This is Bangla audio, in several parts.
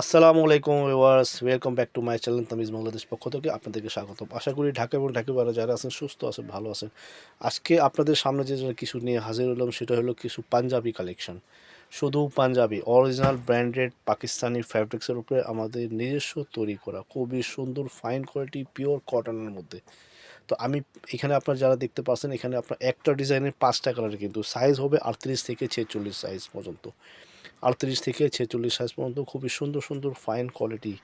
আসসালামু আলাইকুম viewers, welcome back to my channel Tamiz Bangladesh পক্ষ থেকে আপনাদেরকে স্বাগতম। আশা করি ঢাকা এবং ঢাকা বাইরে যারা আছেন, সুস্থ আছেন, ভালো আছেন। আজকে আপনাদের সামনে যে কিছু নিয়ে হাজির হলাম, সেটা হলো কিছু পাঞ্জাবি কালেকশন শুধু পাঞ্জাবি অরিজিনাল ব্র্যান্ডেড পাকিস্তানি ফ্যাব্রিক্সের উপরে আমাদের নিজস্ব তৈরি করা, খুবই সুন্দর ফাইন কোয়ালিটি পিওর কটনের মধ্যে। তো আমি এখানে আপনার যারা দেখতে পাচ্ছেন, এখানে আপনার একটা ডিজাইনের পাঁচটা কালার কিন্তু সাইজ হবে আটত্রিশ থেকে ছেচল্লিশ সাইজ পর্যন্ত। আটত্রিশ থেকে ছেচল্লিশ সাইজ পর্যন্ত খুবই সুন্দর সুন্দর ফাইন কোয়ালিটি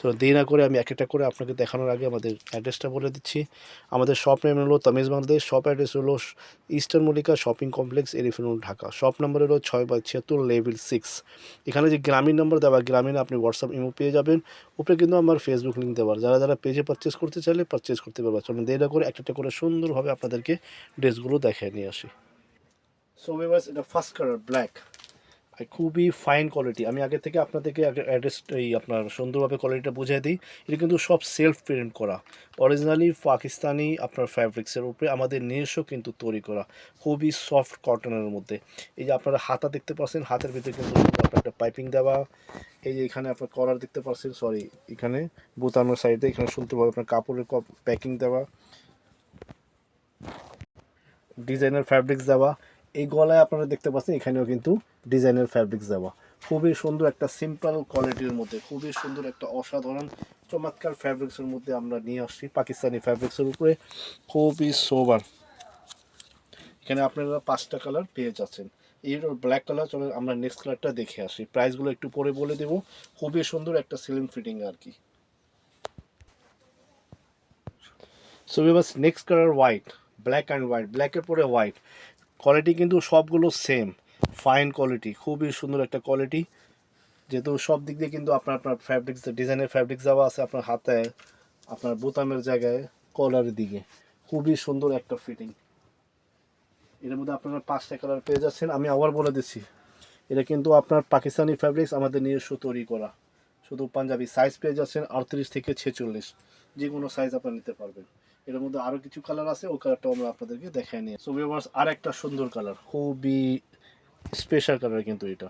তো দেরি না করে আমি এক একটা করে আপনাকে দেখানোর আগে আমাদের অ্যাড্রেসটা বলে দিচ্ছি। আমাদের শপ নেম হলো তামিজ বাংলাদেশ শপ অ্যাড্রেস হলো ইস্টার্ন মল্লিকা শপিং কমপ্লেক্স এলিফেনুল ঢাকা শপ নাম্বার হলো ছয় বাই ছিয়াত্তর লেভেল সিক্স এখানে যে গ্রামীণ নম্বর দেওয়া, গ্রামীণ আপনি হোয়াটসঅ্যাপ ইমো পেয়ে যাবেন। উপরে কিন্তু আমার ফেসবুক লিঙ্ক দেওয়ার যারা যারা পেজে পারচেস করতে চাইলে পারচেস করতে পারবে। চলুন দেরি না করে একটা একটা করে সুন্দরভাবে আপনাদেরকে ড্রেসগুলো দেখায় নিয়ে আসি। সো এটা ফার্স্ট কালার ব্ল্যাক খুবই ফাইন কোয়ালিটি আমি আগে থেকে আপনাদেরকে অ্যাড্রেস এই আপনার সুন্দরভাবে কোয়ালিটিটা বুঝিয়ে দিই। এটা কিন্তু সব সেলফ প্রিন্ট করা। অরিজিনালি পাকিস্তানি আপনার ফ্যাব্রিক্সের উপরে, আমাদের নিজস্ব কিন্তু তৈরি করা। খুবই সফট কটনের মধ্যে। এই যে আপনারা হাতা দেখতে পাচ্ছেন, হাতের ভিতরে কিন্তু আপনার একটা পাইপিং দেওয়া। এই যে এখানে আপনার কলার দেখতে পাচ্ছেন সরি এখানে বোতানোর সাইডে এখানে সুন্দরভাবে আপনার কাপড়ের প্যাকিং দেওয়া। ডিজাইনার ফ্যাব্রিক্স দেওয়া। এই গলায় আপনারা দেখতে পাচ্ছেন, এখানেও কিন্তু ডিজাইনের ফ্যাব্রিক্স দেওয়া। খুবই সুন্দর একটা সিম্পল কোয়ালিটির মধ্যে, খুবই সুন্দর একটা অসাধারণ চমৎকার ফ্যাব্রিক্সের মধ্যে আমরা নিয়ে আসছি পাকিস্তানি ফ্যাব্রিক্সের উপরে। খুবই সোবার এখানে আপনারা পাঁচটা কালার পেয়ে যাচ্ছেন। এর ব্ল্যাক কালার চলে আমরা নেক্সট কালারটা দেখে আসি। প্রাইসগুলো একটু পরে বলে দেবো। খুবই সুন্দর একটা সিলিং ফিটিং আর কি। So bus next colour white black and white ব্ল্যাকের পরে হোয়াইট কোয়ালিটি কিন্তু সবগুলো সেম ফাইন কোয়ালিটি খুবই সুন্দর একটা কোয়ালিটি যেহেতু সব দিক দিয়ে কিন্তু আপনার আপনার ফ্যাব্রিক্স ডিজাইনের ফ্যাব্রিক্স দেওয়া আছে আপনার হাতে, আপনার বোতামের জায়গায় কলারের দিকে। খুবই সুন্দর একটা ফিটিং এর মধ্যে আপনারা পাঁচটা কালার পেয়ে যাচ্ছেন। আমি আবার বলে দিচ্ছি, এটা কিন্তু আপনার পাকিস্তানি ফ্যাব্রিক্স আমাদের নিজস্ব তৈরি করা। শুধু পাঞ্জাবি সাইজ পেয়ে যাচ্ছেন আটত্রিশ থেকে ছেচল্লিশ। যে কোনো সাইজ আপনারা নিতে পারবেন। এর মধ্যে আরও কিছু কালার আছে ওই কালারটাও আমরা আপনাদেরকে দেখাই নিয়ে। সো ভিউয়ার্স আর একটা সুন্দর কালার খুবই স্পেশাল কালার কিন্তু এটা।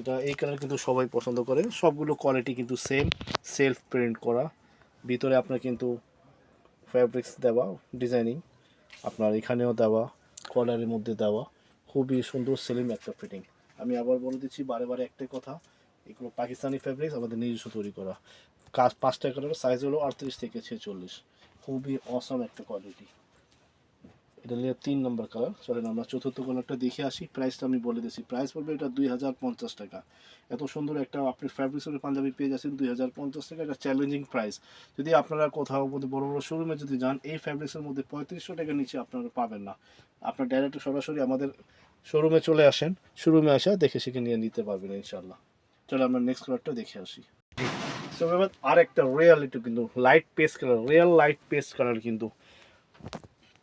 এটা, এই কালার কিন্তু সবাই পছন্দ করে। সবগুলো কোয়ালিটি কিন্তু সেম সেলফ প্রিন্ট করা। ভিতরে আপনার কিন্তু ফ্যাব্রিক্স দেওয়া ডিজাইনিং আপনার এখানেও দেওয়া কলারের মধ্যে দেওয়া। খুবই সুন্দর সেলিম একটা ফিটিং আমি আবার বলে দিচ্ছি, বারে বারে একটাই কথা, এগুলো পাকিস্তানি ফ্যাব্রিক্স আমাদের নিজস্ব তৈরি করা। কাজ পাঁচটা কালার সাইজ হলো আটত্রিশ থেকে ছেচল্লিশ। খুবই অসম একটা কোয়ালিটি এটা নিয়ে তিন নম্বর কালার চলেন আমরা চতুর্থ কালারটা দেখে আসি। প্রাইসটা আমি বলে দিচ্ছি প্রাইস পড়বে এটা দুই হাজার পঞ্চাশ টাকা। এত সুন্দর একটা আপনি ফ্যাব্রিক্সের পাঞ্জাবি পেয়ে যাচ্ছেন দুই হাজার পঞ্চাশ টাকা। এটা চ্যালেঞ্জিং প্রাইস যদি আপনারা কোথাও মধ্যে বড় বড় শোরুমে যদি যান, এই ফ্যাব্রিক্সের মধ্যে পঁয়ত্রিশশো টাকা নিচে আপনারা পাবেন না। আপনার ডাইরেক্ট সরাসরি আমাদের শোরুমে চলে আসেন। শোরুমে আসা, দেখে শিখে নিয়ে নিতে পারবেন ইনশাল্লাহ চলো আমরা নেক্সট কালারটা দেখে আসি। সো আর একটা রিয়ালিটি কিন্তু light paste colour real light paste colour কিন্তু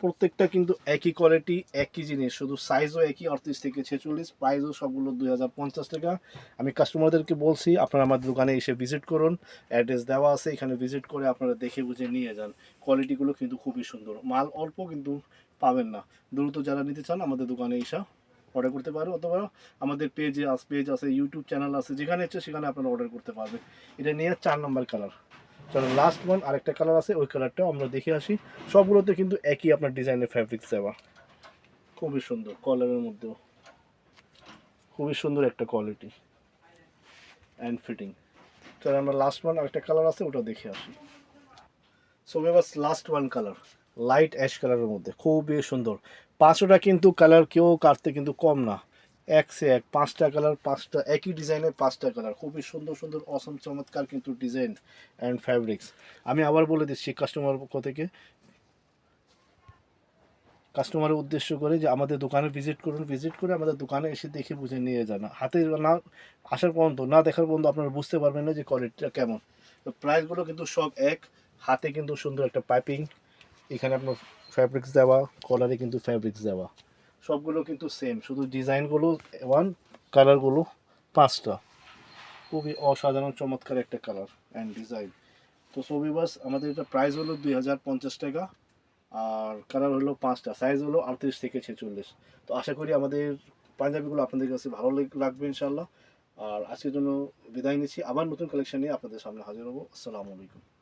প্রত্যেকটা কিন্তু একই কোয়ালিটি একই জিনিস। শুধু সাইজও একই আটত্রিশ থেকে ছেচল্লিশ প্রাইসও সবগুলো দুই হাজার পঞ্চাশ টাকা। আমি কাস্টমারদেরকে বলছি, আপনারা আমার দোকানে এসে ভিজিট করুন। অ্যাড্রেস দেওয়া আছে, এখানে ভিজিট করে আপনারা দেখে বুঝে নিয়ে যান। কোয়ালিটিগুলো কিন্তু খুবই সুন্দর। মাল অল্প কিন্তু পাবেন না। দ্রুত যারা নিতে চান, আমাদের দোকানে এসে অর্ডার করতে পারো অথবা আমাদের পেজে আস পেজ আছে ইউটিউব চ্যানেল আছে, যেখানে ইচ্ছে সেখানে আপনারা অর্ডার করতে পারবেন। এটা নিয়ে চার নম্বর কালার চলো লাস্ট ওয়ান আরেকটা কালার আছে, ওই কালারটাও আমরা দেখে আসি। সবগুলোতে কিন্তু একই আপনার ডিজাইনের ফ্যাব্রিক্স দেওয়া। খুবই সুন্দর কলারের মধ্যেও। খুবই সুন্দর একটা কোয়ালিটি অ্যান্ড ফিটিং চলো আমরা লাস্ট ওয়ান আরেকটা কালার আছে, ওটা দেখে আসি। সো এবার last one colour light ash কালারের মধ্যে। খুবই সুন্দর। পাঁচটা কিন্তু কালার কেউ কাটতে কিন্তু কম না। এক সে এক। পাঁচটা কালার পাঁচটা একই ডিজাইনের পাঁচটা কালার খুবই সুন্দর সুন্দর অসম চমৎকার কিন্তু ডিজাইন অ্যান্ড ফ্যাব্রিক্স আমি আবার বলে দিচ্ছি কাস্টমার পক্ষ থেকে। কাস্টমারের উদ্দেশ্য করে যে আমাদের দোকানে ভিজিট করুন। ভিজিট করে আমাদের দোকানে এসে দেখে বুঝে নিয়ে যান। হাতে না, আসার পর্যন্ত, না দেখার পর্যন্ত আপনারা বুঝতে পারবেন না যে কোয়ালিটিটা কেমন। তো প্রাইসগুলো কিন্তু সব এক। হাতে কিন্তু সুন্দর একটা পাইপিং এখানে আপনার ফ্যাব্রিক্স দেওয়া কলারে কিন্তু ফ্যাব্রিক্স দেওয়া। সবগুলো কিন্তু সেম শুধু ডিজাইনগুলো ওয়ান কালারগুলো পাঁচটা। খুবই অসাধারণ, চমৎকার একটা কালার অ্যান্ড ডিজাইন তো ছবি বাস, আমাদের এটা প্রাইস হলো দুই হাজার পঞ্চাশ টাকা, আর কালার হলো পাঁচটা সাইজ হলো আটত্রিশ থেকে ছেচল্লিশ। তো আশা করি আমাদের পাঞ্জাবিগুলো আপনাদের কাছে ভালো লাগ- লাগবে ইনশাল্লাহ আর আজকের জন্য বিদায় নিচ্ছি, আবার নতুন কালেকশন নিয়ে আপনাদের সামনে হাজির হব। আসসালামু আলাইকুম।